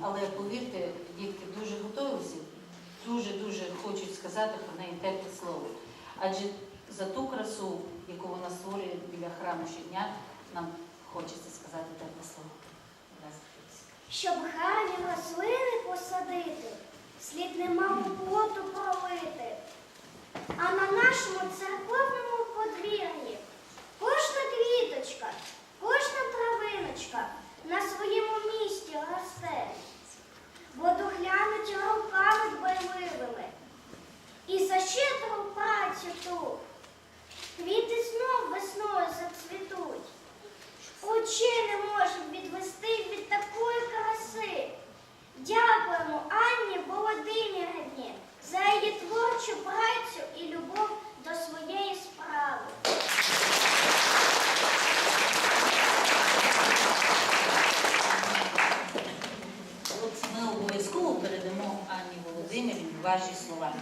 але повірте, дітки дуже готовилися, дуже-дуже хочуть сказати про неї тепле слово. Адже за ту красу, яку вона створює біля храму щодня, нам хочеться сказати тепле слово. Щоб гарні рослини посадити, слід немало поту пролити. А на нашому церковному подвір'ї кожна квіточка, кожна травиночка на своєму місці росте, обов'язково передамо Анні Володимирівні ваші слова.